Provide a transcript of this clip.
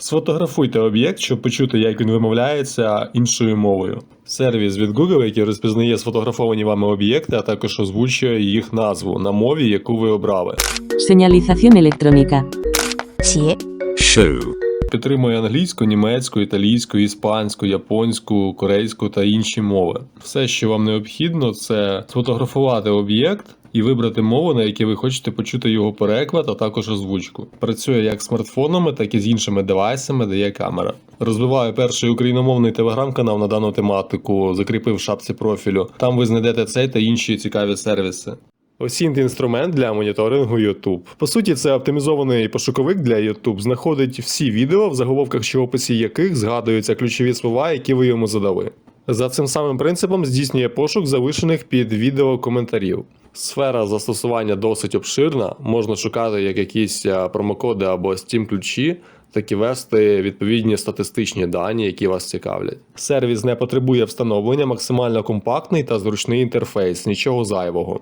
Сфотографуйте об'єкт, щоб почути, як він вимовляється іншою мовою. Сервіс від Google, який розпізнає сфотографовані вами об'єкти, а також озвучує їх назву на мові, яку ви обрали. Señalización show, Підтримує англійську, німецьку, італійську, іспанську, японську, корейську та інші мови. Все, що вам необхідно, це сфотографувати об'єкт і вибрати мову, на якій ви хочете почути його переклад, а також озвучку. Працює як з смартфонами, так і з іншими девайсами, де є камера. Розвиваю перший україномовний телеграм-канал на дану тематику, закріпив в шапці профілю. Там ви знайдете цей та інші цікаві сервіси. Осінт інструмент для моніторингу YouTube. По суті, це оптимізований пошуковик для YouTube. Знаходить всі відео, в заголовках чи описі яких згадуються ключові слова, які ви йому задали. За цим самим принципом здійснює пошук залишених під відео коментарів. Сфера застосування досить обширна, можна шукати як якісь промокоди або Steam ключі, так і вести відповідні статистичні дані, які вас цікавлять. Сервіс не потребує встановлення, максимально компактний та зручний інтерфейс, нічого зайвого.